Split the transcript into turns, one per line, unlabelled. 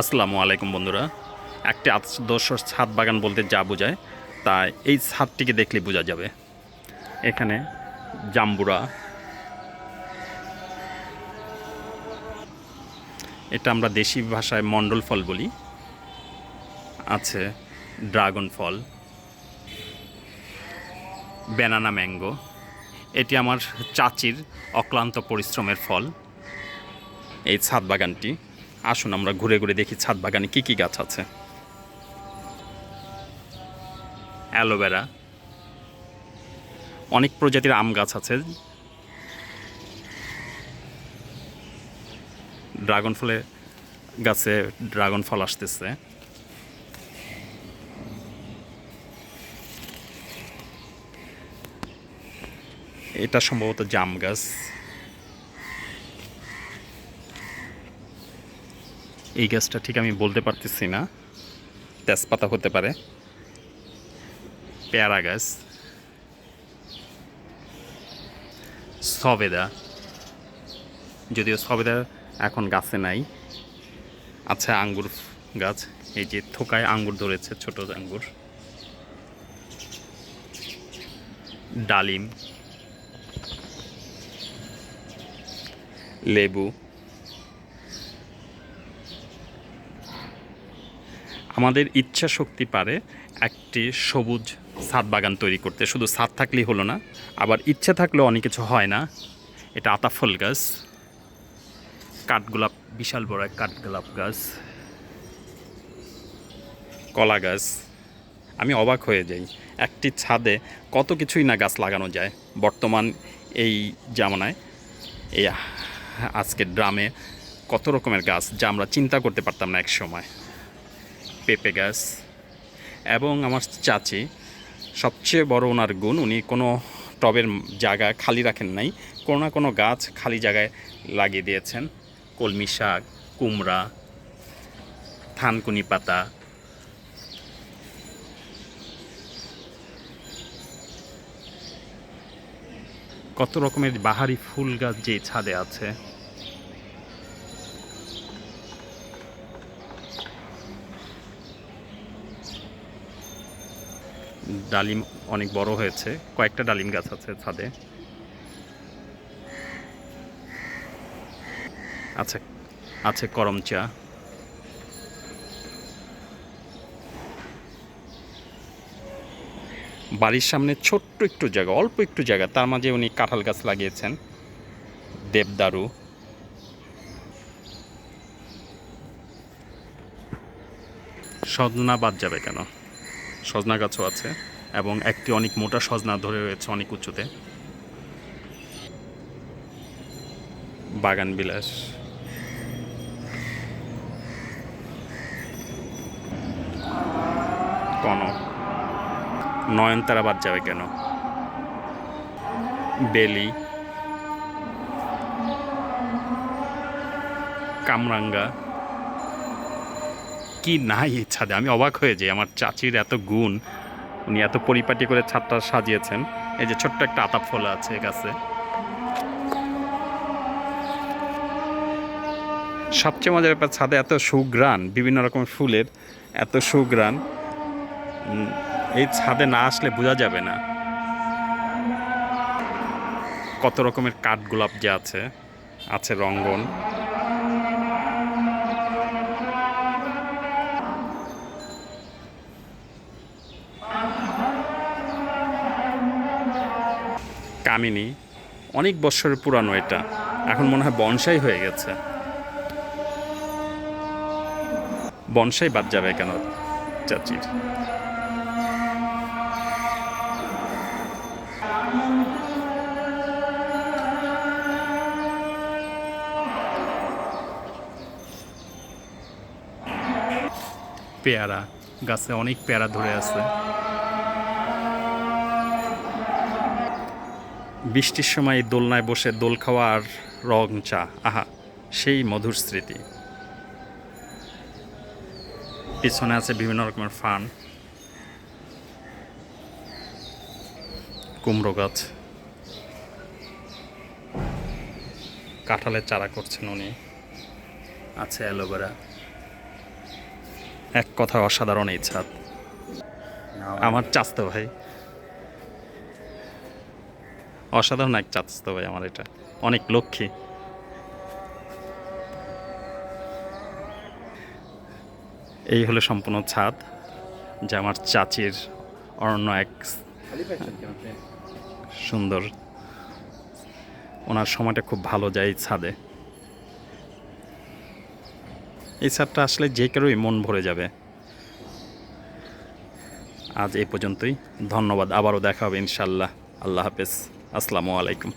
আসসালামু আলাইকুম বন্ধুরা। একটি আদর্শ ছাদ বাগান বলতে যা বোঝায়, তা এই ছাদটিকে দেখলে বোঝা যাবে। এখানে জাম্বুরা। এটা আমরা দেশি ভাষায় মণ্ডল ফল বলি। আছে ড্রাগন ফল। Banana mango. এটি আমার চাচির অক্লান্ত পরিশ্রমের ফল। এই ছাদ বাগানটি আসুন, আমরা ঘুরে ঘুরে দেখি ছাদ বাগানে কী কী গাছ আছে। অ্যালোভেরা। অনেক প্রজাতির আম গাছ আছে। ড্রাগন ফলে গাছে ড্রাগন ফল আসতেছে। এটা সম্ভবত জাম গাছ। এই গাছটা ঠিক আমি বলতে পারতেছি না। তেজপাতা হতে পারে। পেয়ারা গাছ। সবেদা। যদিও সবেদা এখন গাছে নাই। আচ্ছা আঙ্গুর গাছ। এই যে থোকায় আঙ্গুর ধরেছে, ছোট আঙ্গুর। ডালিম। লেবু। আমাদের ইচ্ছা শক্তি পারে একটি সবুজ ছাদ বাগান তৈরি করতে। শুধু ছাদ থাকলেই হলো না, আবার ইচ্ছে থাকলেও অনেক কিছু হয় না। এটা আতাফল গাছ। কাঠগোলাপ, বিশাল বড় এক কাঠগোলাপ গাছ। কলা গাছ। আমি অবাক হয়ে যাই, একটি ছাদে কত কিছুই না গাছ লাগানো যায়। বর্তমান এই জামানায়, এই আজকের ড্রামে কত রকমের গাছ যা আমরা চিন্তা করতে পারতাম না এক সময়। পেঁপে গাছ এবং আমার চাচি, সবচেয়ে বড় ওনার গুণ, উনি কোনো টবের জায়গা খালি রাখেন নাই, কোনো না কোনো গাছ খালি জায়গায় লাগিয়ে দিয়েছেন। কলমি শাক, কুমড়া থানকুনি পাতা। কত রকমের বাহারি ফুল গাছ যে ছাদে আছে। ডালিম অনেক বড় হয়েছে। কয়েকটা ডালিম গাছ আছে ছাদে। আছে আছে করম চা। বাড়ির সামনে ছোট্ট একটু জায়গা, অল্প একটু জায়গা, তার মাঝে উনি কাঁঠাল গাছ লাগিয়েছেন। দেবদারু। সজনা বাদ যাবে কেন? সজনা গাছও আছে। এবং একটি অনেক মোটা সজনা ধরে রয়েছে অনেক উঁচুতে বাগান বিলাস। কনক। নয়নতারা বাদ যাবে কেন? বেলি। কামরাঙ্গা। কি নাই ছাদে? আমি অবাক হয়ে যাই। আমার চাচির এত গুণ। উনি এত পরিপাটি করে ছাদটা সাজিয়েছেন। এই যে ছোট্ট একটা আতাপ ফল আছে গাছে। সবচেয়ে মজার ব্যাপার, ছাদে এত সুগ্রাণ বিভিন্ন রকমের ফুলের এত সুগ্রাণ এই ছাদে না আসলে বোঝা যাবে না। কত রকমের কাঠগোলাপ যে আছে আছে রঙ্গন। কামিনী। অনেক বছরের পুরানো এটা। এখন মনে হয় বনসাই হয়ে গেছে। বনসাই বাদ যাবে কেন, চাচির? পেয়ারা। গাছে অনেক পেয়ারা ধরে আছে। বৃষ্টির সময় দোলনায় বসে দোল খাওয়া আর রং চা। আহা সেই মধুর স্মৃতি। পিছনে আছে বিভিন্ন রকমের ফান। কুমড়ো গাছ। কাঁঠালের চারা করছেন উনি। আছে অ্যালোভেরা। এক কথা অসাধারণ এই ছাদ। আমার চাচতো ভাই। অসাধারণ এক চাচতো ভাই আমার এটা। অনেক লক্ষ্মী। এই হলো সম্পূর্ণ ছাদ, যা আমার চাচির অরণ্য এক সুন্দর। ওনার সময়টা খুব ভালো যায় এই ছাদে। এই ছাদটা আসলে যে কারোই মন ভরে যাবে। আজ এই পর্যন্তই। ধন্যবাদ। আবারও দেখা হবে ইনশাল্লাহ। আল্লাহ হাফেজ। আসসালামু আলাইকুম।